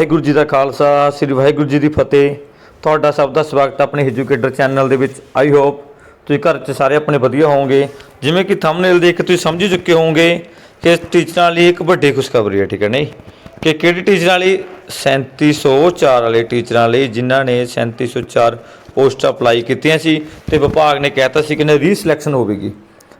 ਵਾਹਿਗੁਰੂ ਜੀ ਦਾ ਖਾਲਸਾ, ਸ੍ਰੀ ਵਾਹਿਗੁਰੂ ਜੀ ਦੀ ਫਤਿਹ। ਤੁਹਾਡਾ ਸਭ ਦਾ ਸਵਾਗਤ ਆਪਣੇ ਐਜੂਕੇਟਰ ਚੈਨਲ ਦੇ ਵਿੱਚ। ਆਈ ਹੋਪ ਤੁਸੀਂ ਘਰ 'ਚ ਸਾਰੇ ਆਪਣੇ ਵਧੀਆ ਹੋਵੋਗੇ। ਜਿਵੇਂ ਕਿ ਥੰਬਨੇਲ ਦੇਖ ਕੇ ਤੁਸੀਂ ਸਮਝ ਚੁੱਕੇ ਹੋਵੋਗੇ ਕਿ ਟੀਚਰਾਂ ਲਈ ਇੱਕ ਵੱਡੀ ਖੁਸ਼ਖਬਰੀ ਹੈ ਠੀਕ ਹੈ ਨਹੀਂ? ਕਿ ਕਿਹੜੀ ਟੀਚਰਾਂ ਲਈ 3704 ਵਾਲੇ ਟੀਚਰਾਂ ਲਈ ਜਿਨ੍ਹਾਂ ਨੇ 3704 ਪੋਸਟ ਅਪਲਾਈ ਕੀਤੀਆਂ ਸੀ। ਤੇ ਵਿਭਾਗ ਨੇ ਕਹਿਤਾ ਸੀ ਕਿ ਨਾ ਰੀਸਿਲੈਕਸ਼ਨ ਹੋਵੇਗੀ।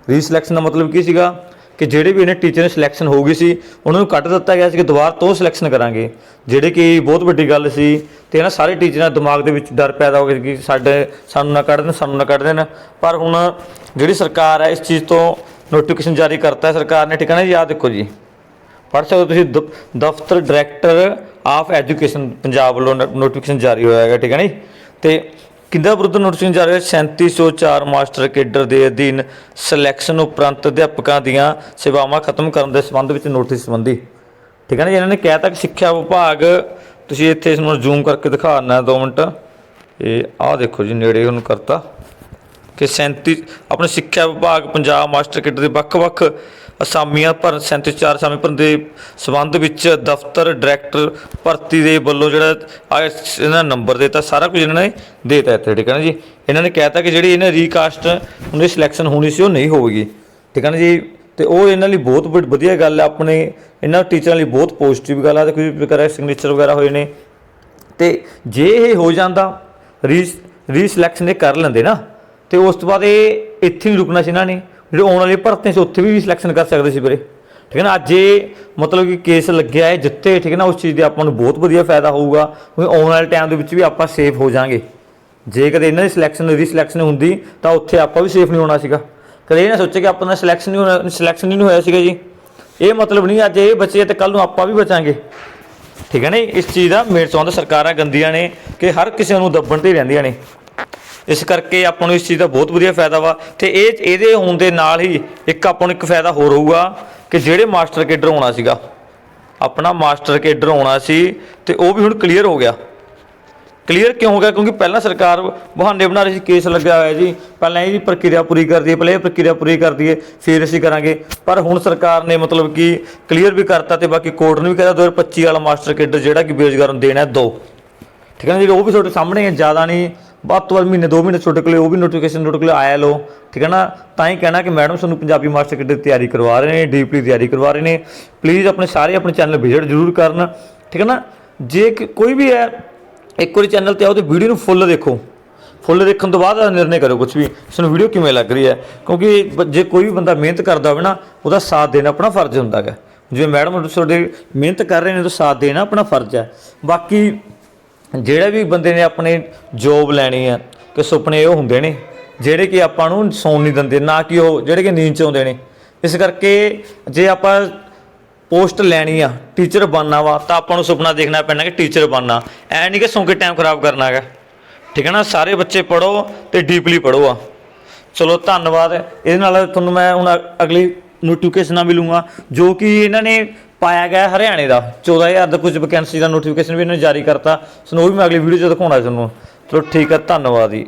ਰੀਸਿਲੈਕਸ਼ਨ ਦਾ ਮਤਲਬ ਕੀ ਸੀਗਾ? ਕਿ ਜਿਹੜੇ ਵੀ ਇਹਨੇ ਟੀਚਰ ਦੀ ਸਿਲੈਕਸ਼ਨ ਹੋ ਗਈ ਸੀ, ਉਹਨਾਂ ਨੂੰ ਕੱਢ ਦਿੱਤਾ ਗਿਆ ਸੀ ਕਿ ਦੁਬਾਰਾ ਤੋਂ ਸਿਲੈਕਸ਼ਨ ਕਰਾਂਗੇ। ਜਿਹੜੇ ਕਿ ਬਹੁਤ ਵੱਡੀ ਗੱਲ ਸੀ ਤੇ ਇਹਨਾਂ ਸਾਰੇ ਟੀਚਰਾਂ ਦੇ ਦਿਮਾਗ ਦੇ ਵਿੱਚ ਡਰ ਪੈਦਾ ਹੋ ਗਿਆ ਕਿ ਸਾਡੇ ਸਾਨੂੰ ਨਾ ਕੱਢ ਦੇਣ, ਸਾਨੂੰ ਨਾ ਕੱਢ ਦੇਣ। ਪਰ ਹੁਣ ਜਿਹੜੀ ਸਰਕਾਰ ਹੈ, ਇਸ ਚੀਜ਼ ਤੋਂ ਨੋਟੀਫਿਕੇਸ਼ਨ ਜਾਰੀ ਕਰਤਾ ਹੈ ਸਰਕਾਰ ਨੇ, ਠੀਕ ਹੈ ਨਾ ਜੀ? ਆਹ ਦੇਖੋ ਜੀ। ਪੜ੍ਹ ਸਕਦੇ ਹੋ ਤੁਸੀਂ, ਦ- ਦਫ਼ਤਰ ਡਾਇਰੈਕਟਰ ਆਫ ਐਜੂਕੇਸ਼ਨ ਪੰਜਾਬ ਵੱਲੋਂ ਨੋਟੀਫਿਕੇਸ਼ਨ ਜਾਰੀ ਹੋਇਆ ਹੈਗਾ, ਠੀਕ ਹੈ ਨਾ ਜੀ? ਤੇ ਕਿੰਦਾ ਵਿਰੁੱਧ ਨੋਟੀਫਿਕੇਸ਼ਨ ਜਾਰੀ ਹੋਇਆ 3704 ਮਾਸਟਰ ਕੇਡਰ ਦੇ ਅਧੀਨ ਸਿਲੈਕਸ਼ਨ ਉਪਰੰਤ ਅਧਿਆਪਕਾਂ ਦੀਆਂ ਸੇਵਾਵਾਂ ਖਤਮ ਕਰਨ ਦੇ ਸੰਬੰਧ ਵਿੱਚ ਨੋਟਿਸ ਸੰਬੰਧੀ। ਠੀਕ ਹੈ ਨਾ ਜੀ, ਇਹਨਾਂ ਨੇ ਕਿਹਾ ਤਾਂ ਕਿ ਸਿੱਖਿਆ ਵਿਭਾਗ, ਤੁਸੀਂ ਇੱਥੇ ਇਸ ਨੂੰ ਜ਼ੂਮ ਕਰਕੇ ਦਿਖਾਣਾ 2 ਮਿੰਟ। ਇਹ ਆਹ ਦੇਖੋ ਜੀ, ਨੇੜੇ ਉਹਨੂੰ ਕਰਤਾ। ਕਿ 37 ਆਪਣੇ ਸਿੱਖਿਆ ਵਿਭਾਗ ਪੰਜਾਬ ਮਾਸਟਰ ਕਿੱਟ ਦੇ ਵੱਖ-ਵੱਖ ਅਸਾਮੀਆਂ ਭਰਨ 37 ਅਸਾਮੀ ਭਰਨ ਦੇ ਸਬੰਧ ਵਿੱਚ ਦਫ਼ਤਰ ਡਾਇਰੈਕਟਰ ਭਰਤੀ ਦੇ ਵੱਲੋਂ ਜਿਹੜਾ ਆਹ ਇਹਨਾਂ ਨੰਬਰ ਦਿੱਤਾ, ਸਾਰਾ ਕੁਝ ਇਹਨਾਂ ਨੇ ਦੇਤਾ ਇੱਥੇ, ਠੀਕ ਹੈ ਨਾ ਜੀ? ਇਹਨਾਂ ਨੇ ਕਹਿਤਾ ਕਿ ਜਿਹੜੀ ਇਹਨਾਂ ਰੀਕਾਸਟ ਉਹਦੀ ਸਿਲੈਕਸ਼ਨ ਹੋਣੀ ਸੀ, ਉਹ ਨਹੀਂ ਹੋਵੇਗੀ, ਠੀਕ ਹੈ ਨਾ ਜੀ? ਤੇ ਉਹ ਇਹਨਾਂ ਲਈ ਬਹੁਤ ਵੱਡ- ਵਧੀਆ ਗੱਲ ਹੈ, ਆਪਣੇ ਇਹਨਾਂ ਟੀਚਰਾਂ ਲਈ ਬਹੁਤ ਪੋਜ਼ਿਟਿਵ ਗੱਲ ਹੈ ਤੇ ਕੋਈ ਵਗੈਰਾ ਸਿਗਨੇਚਰ ਵਗੈਰਾ ਹੋਏ ਨੇ। ਤੇ ਜੇ ਇਹ ਹੋ ਜਾਂਦਾ ਰੀ ਰੀਸਿਲੈਕਸ਼ਨ ਇਹ ਕਰ ਲੈਂਦੇ ਨਾ, ਤੇ ਉਸ ਤੋਂ ਬਾਅਦ ਇਹ ਇੱਥੇ ਨਹੀਂ ਰੁਕਣਾ ਸੀ ਇਹਨਾਂ ਨੇ। ਜਿਹੜੇ ਆਉਣ ਵਾਲੀ ਭਰਤੀਆਂ ਸੀ, ਉੱਥੇ ਵੀ ਸਿਲੈਕਸ਼ਨ ਕਰ ਸਕਦੇ ਸੀ ਵੀਰੇ। ਠੀਕ ਹੈ ਨਾ, ਅੱਜ ਇਹ ਮਤਲਬ ਕਿ ਕੇਸ ਲੱਗਿਆ ਹੈ ਜਿੱਤੇ, ਠੀਕ ਹੈ ਨਾ, ਉਸ ਚੀਜ਼ ਦੇ ਆਪਾਂ ਨੂੰ ਬਹੁਤ ਵਧੀਆ ਫਾਇਦਾ ਹੋਊਗਾ, ਕਿਉਂਕਿ ਆਉਣ ਵਾਲੇ ਟਾਈਮ ਦੇ ਵਿੱਚ ਵੀ ਆਪਾਂ ਸੇਫ ਹੋ ਜਾਾਂਗੇ। ਜੇ ਕਦੇ ਇਹਨਾਂ ਦੀ ਸਿਲੈਕਸ਼ਨ ਰੀਸਿਲੈਕਸ਼ਨ ਹੁੰਦੀ, ਤਾਂ ਉੱਥੇ ਆਪਾਂ ਵੀ ਸੇਫ ਨਹੀਂ ਹੋਣਾ ਸੀਗਾ। ਕਦੇ ਇਹ ਨਾ ਸੋਚੇ ਕਿ ਆਪਾਂ ਦਾ ਸਿਲੈਕਸ਼ਨ ਨਹੀਂ ਹੋਣਾ ਸਿਲੈਕਸ਼ਨ ਨਹੀਂ ਹੋਇਆ ਸੀਗਾ ਜੀ। ਇਹ ਮਤਲਬ ਨਹੀਂ, ਅੱਜ ਇਹ ਬਚੇ ਤੇ ਕੱਲ ਨੂੰ ਆਪਾਂ ਵੀ ਬਚਾਂਗੇ। ਠੀਕ ਹੈ ਨਾ ਇਸ ਚੀਜ਼ ਦਾ ਮੇਰ ਚਾਹੁੰਦਾ ਸਰਕਾਰਾਂ ਗੰਦੀਆਂ ਨੇ ਕਿ ਹਰ ਕਿਸੇ ਨੂੰ ਦੱਬਣ ਤੇ ਹੀ ਰਹਿੰਦੀਆਂ ਨੇ। ਇਸ ਕਰਕੇ ਆਪਾਂ ਨੂੰ ਇਸ ਚੀਜ਼ ਦਾ ਬਹੁਤ ਵਧੀਆ ਫਾਇਦਾ ਵਾ ਤੇ ਇਹ ਇਹਦੇ ਹੋਣ ਦੇ ਨਾਲ ਹੀ ਇੱਕ ਆਪਾਂ ਨੂੰ ਇੱਕ ਫਾਇਦਾ ਹੋਰ ਹੋਊਗਾ ਕਿ ਜਿਹੜੇ ਮਾਸਟਰ ਕੇਡਰ ਹੋਣਾ ਸੀਗਾ, ਆਪਣਾ ਮਾਸਟਰ ਕੇਡਰ ਹੋਣਾ ਸੀ ਤੇ ਉਹ ਵੀ ਹੁਣ ਕਲੀਅਰ ਹੋ ਗਿਆ। ਕਲੀਅਰ ਕਿਉਂ ਹੋ ਗਿਆ? ਕਿਉਂਕਿ ਪਹਿਲਾਂ ਸਰਕਾਰ ਬਹਾਨੇ ਬਣਾ ਰਹੀ ਸੀ ਕੇਸ ਲੱਗਿਆ ਹੋਇਆ ਜੀ। ਪਹਿਲਾਂ ਇਹਦੀ ਪ੍ਰਕਿਰਿਆ ਪੂਰੀ ਕਰਦੀ ਹੈ, ਪਹਿਲਾਂ ਇਹ ਪ੍ਰਕਿਰਿਆ ਪੂਰੀ ਕਰਦੀ ਹੈ, ਫਿਰ ਅਸੀਂ ਕਰਾਂਗੇ। ਪਰ ਹੁਣ ਸਰਕਾਰ ਨੇ ਮਤਲਬ ਕਿ ਕਲੀਅਰ ਵੀ ਕਰਤਾ ਤੇ ਬਾਕੀ ਕੋਰਟ ਨੂੰ ਵੀ ਕਹਿੰਦਾ 2025 ਵਾਲਾ ਮਾਸਟਰ ਕੇਡਰ ਜਿਹੜਾ ਕਿ ਬੇਰੁਜ਼ਗਾਰ ਨੂੰ ਦੇਣਾ ਦੋ। ਠੀਕ ਹੈ ਨਾ ਜੀ ਉਹ ਵੀ ਤੁਹਾਡੇ ਸਾਹਮਣੇ ਹੈ ਜ਼ਿਆਦਾ ਨਹੀਂ, ਵੱਧ ਤੋਂ ਵੱਧ ਮਹੀਨੇ, ਦੋ ਮਹੀਨੇ ਤੁਹਾਡੇ ਕੋਲੇ, ਉਹ ਵੀ ਨੋਟੀਫਿਕੇਸ਼ਨ ਤੁਹਾਡੇ ਕੋਲੇ ਆਇਆ ਲੋ ਠੀਕ ਹੈ ਨਾ? ਤਾਂ ਹੀ ਕਹਿਣਾ ਕਿ ਮੈਡਮ ਸਾਨੂੰ ਪੰਜਾਬੀ ਮਾਸਟਰ ਕੇਡਰ ਦੀ ਤਿਆਰੀ ਕਰਵਾ ਰਹੇ ਨੇ ਡੀਪਲੀ ਤਿਆਰੀ ਕਰਵਾ ਰਹੇ ਨੇ। ਪਲੀਜ਼ ਆਪਣੇ ਸਾਰੇ ਆਪਣੇ ਚੈਨਲ ਵਿਜ਼ਿਟ ਜ਼ਰੂਰ ਕਰਨ, ਠੀਕ ਹੈ ਨਾ? ਜੇ ਕੋਈ ਵੀ ਹੈ, ਇੱਕ ਵਾਰੀ ਚੈਨਲ ਤੇ ਆਓ ਤੇ ਵੀਡੀਓ ਨੂੰ ਫੁੱਲ ਦੇਖੋ। ਫੁੱਲ ਦੇਖਣ ਤੋਂ ਬਾਅਦ ਨਿਰਣੇ ਕਰੋ ਕੁਝ ਵੀ। ਸਾਨੂੰ ਵੀਡੀਓ ਕਿਵੇਂ ਲੱਗ ਰਹੀ ਹੈ? ਕਿਉਂਕਿ ਜੇ ਕੋਈ ਵੀ ਬੰਦਾ ਮਿਹਨਤ ਕਰਦਾ ਹੋਵੇ ਨਾ, ਉਹਦਾ ਸਾਥ ਦੇਣਾ ਆਪਣਾ ਫਰਜ਼ ਹੁੰਦਾ ਹੈ ਜਿਵੇਂ ਮੈਡਮ ਤੁਹਾਡੇ ਮਿਹਨਤ ਕਰ ਰਹੇ ਨੇ ਤਾਂ ਸਾਥ ਦੇਣਾ ਆਪਣਾ ਫਰਜ਼ ਹੈ। ਬਾਕੀ ਜਿਹੜੇ ਵੀ ਬੰਦੇ ਨੇ ਆਪਣੇ ਜੋਬ ਲੈਣੀ ਹੈ ਕਿ ਸੁਪਨੇ ਉਹ ਹੁੰਦੇ ਨੇ, ਜਿਹੜੇ ਕਿ ਆਪਾਂ ਨੂੰ ਸੌਣ ਨਹੀਂ ਦਿੰਦੇ, ਨਾ ਕਿ ਉਹ, ਜਿਹੜੇ ਕਿ ਨੀਂਦ ਚ ਆਉਂਦੇ ਨੇ। ਇਸ ਕਰਕੇ ਜੇ ਆਪਾਂ ਪੋਸਟ ਲੈਣੀ ਆ ਟੀਚਰ ਬਣਨਾ ਵਾ, ਤਾਂ ਆਪਾਂ ਨੂੰ ਸੁਪਨਾ ਦੇਖਣਾ ਪੈਣਾ ਕਿ ਟੀਚਰ ਬਣਨਾ। ਐ ਨਹੀਂ ਕਿ ਸੌਂ ਕੇ ਟਾਈਮ ਖਰਾਬ ਕਰਨਾ ਹੈਗਾ। ਠੀਕ ਹੈ ਨਾ? ਸਾਰੇ ਬੱਚੇ ਪੜੋ ਤੇ ਡੀਪਲੀ ਪੜੋ ਆ। ਚਲੋ, ਧੰਨਵਾਦ। ਇਹਦੇ ਨਾਲ ਤੁਹਾਨੂੰ ਮੈਂ ਹੁਣ ਅ- ਅਗਲੀ ਨੋਟੀਫਿਕੇਸ਼ਨਾਂ ਮਿਲੂੰਗਾ, ਜੋ ਕਿ ਇਹਨਾਂ ਨੇ ਪਾਇਆ ਗਿਆ ਹਰਿਆਣੇ ਦਾ। 14000 ਦਾ ਕੁਝ ਵੈਕੈਂਸੀ ਦਾ ਨੋਟੀਫਿਕੇਸ਼ਨ ਵੀ ਇਹਨਾਂ ਨੇ ਜਾਰੀ ਕਰਤਾ। ਸੋ ਉਹ ਵੀ ਮੈਂ ਅਗਲੀ ਵੀਡੀਓ 'ਚ ਦਿਖਾਉਣਾ ਤੁਹਾਨੂੰ ਚਲੋ ਠੀਕ ਹੈ, ਧੰਨਵਾਦ ਜੀ।